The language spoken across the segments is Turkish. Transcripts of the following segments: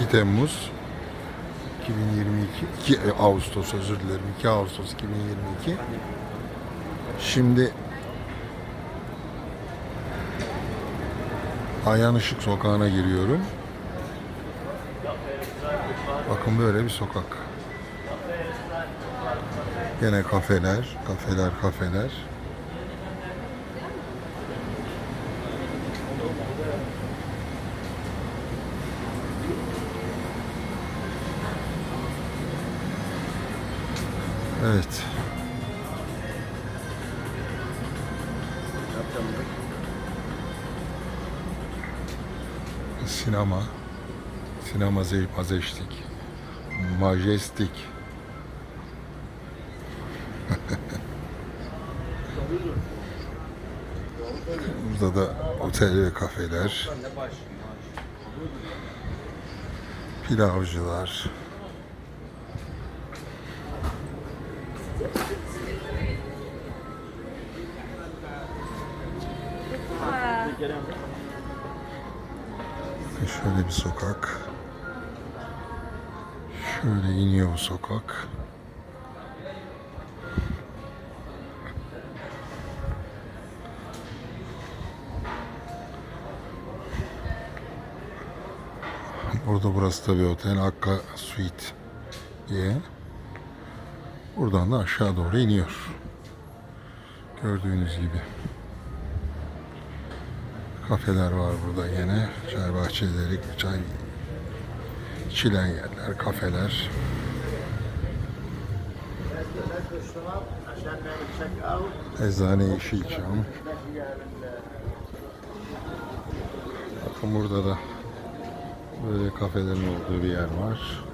2 Temmuz 2022 2 e, Ağustos özür dilerim 2 Ağustos 2022 Şimdi Ayhan Işık sokağına giriyorum. Bakın böyle bir sokak. Gene kafeler, kafeler, kafeler. Evet. Sinema. Sinema Ze- Majestik. Majestik. Burada da otel ve kafeler. Pilavcılar. Şöyle bir sokak. Şöyle iniyor bu sokak. Burada burası tabii otel Akka Suite diye. Buradan da aşağı doğru iniyor. Gördüğünüz gibi. Kafeler var burada yine. Çay bahçeleri, çay içilen yerler, kafeler. Eczane Yeşilçam. Bakın burada da böyle kafelerin olduğu bir yer var.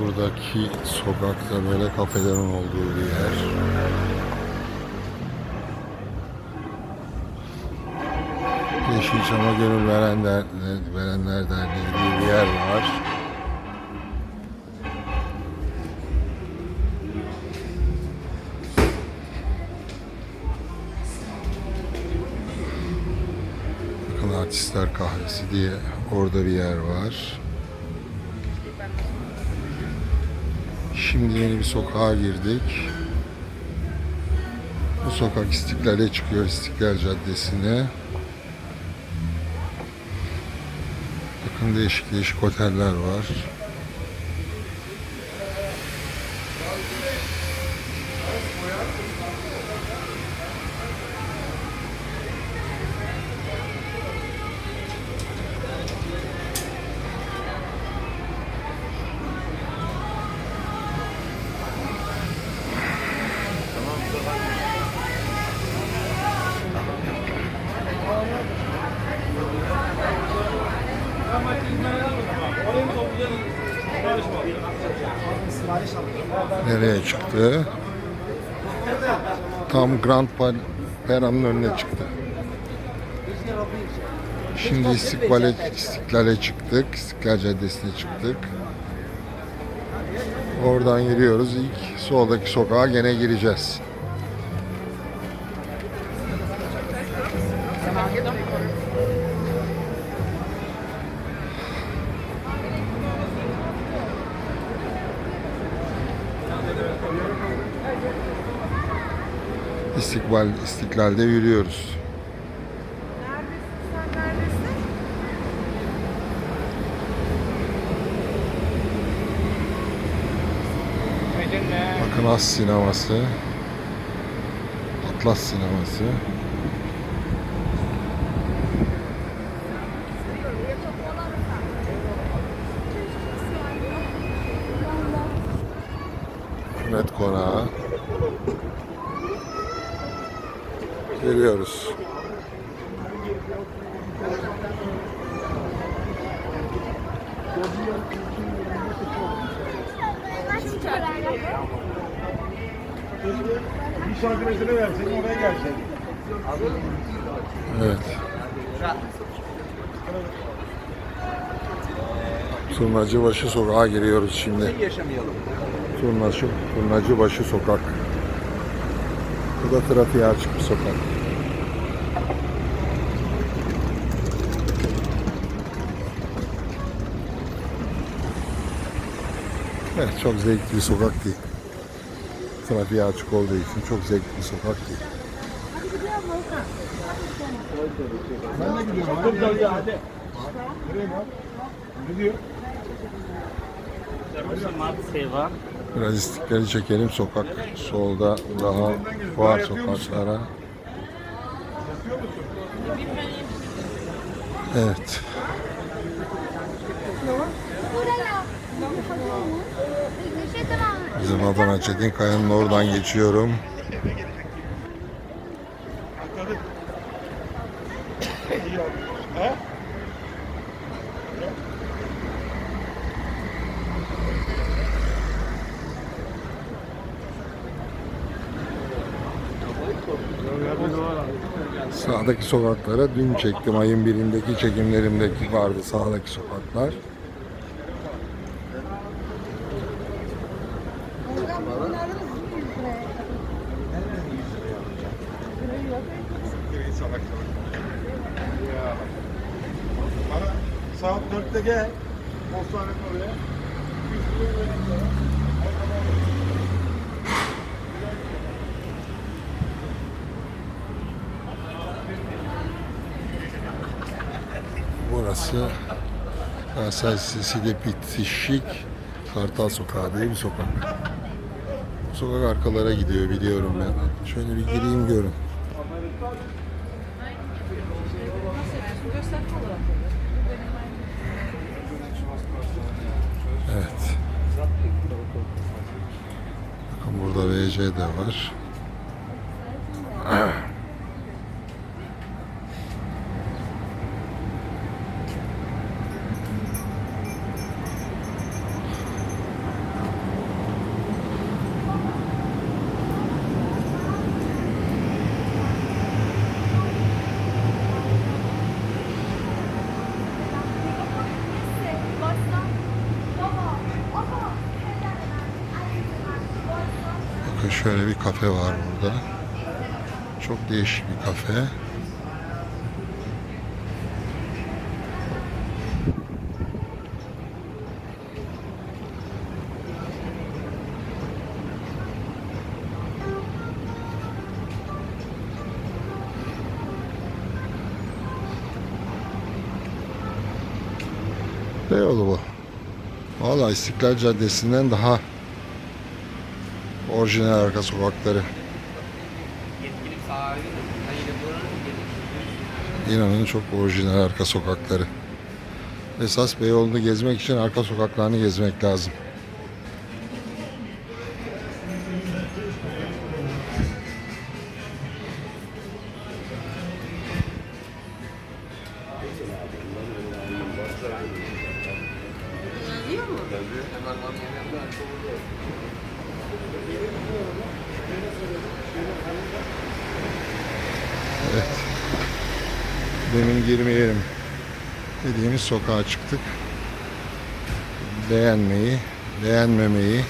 Buradaki sokakta böyle kafelerin olduğu bir yer. Yeşilçam'a gönül verenler, verenler derneği diye bir yer var. Bakın Artistler Kahvesi diye orada bir yer var. Şimdi yeni bir sokağa girdik. Bu sokak İstiklal'e çıkıyor, İstiklal Caddesi'ne. Bakın değişik değişik oteller var. Nereye çıktı? Tam Grand Pera'nın önüne çıktı. Şimdi İstiklal'e, İstiklal'e çıktık. İstiklal Caddesi'ne çıktık. Oradan yürüyoruz. İlk soldaki sokağa gene gireceğiz. İstikbal, İstiklal'de yürüyoruz. Bakın As sineması. Atlas sineması. Konağı. Geliyoruz. Şarkı mesele versin oraya gelsin. Evet. Turnacıbaşı sokağa giriyoruz şimdi. Yaşamayalım. Turnacı, Turnacıbaşı sokak. Bu da trafiğe açık bir sokak. Evet, çok zevkli bir sokak değil. Trafiğe açık olduğu için çok zevkli bir sokak değil. Ben de gidiyorum. Hadi. hadi. Nereye bak? Ne diyor? सर्व समाज सेवा Biraz çekelim sokak. Solda daha fuar sokaklara. Evet. Bizim Adana Çetin Kaya'nın oradan geçiyorum. Sağdaki sokaklara dün çektim. Ayın birindeki çekimlerimdeki vardı sağdaki sokaklar. Saat dörtte gel. Postanenin oraya. Yüz liraya Burası Galatasaray Sisi'de bitişik Kartal Sokağı diye bir sokak. Bu sokak arkalara gidiyor biliyorum ben. Şöyle bir gireyim görün. Evet. Bakın burada VC de var. Bakın şöyle bir kafe var burada. Çok değişik bir kafe. Beyoğlu bu. Valla İstiklal Caddesi'nden daha orijinal arka sokakları. İnanın çok orijinal arka sokakları. Esas Beyoğlu'nu gezmek için arka sokaklarını gezmek lazım. Demin girmeyelim dediğimiz sokağa çıktık. Beğenmeyi, beğenmemeyi,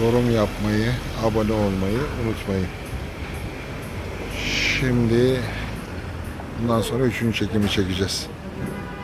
yorum yapmayı, abone olmayı unutmayın. Şimdi bundan sonra üçüncü çekimi çekeceğiz.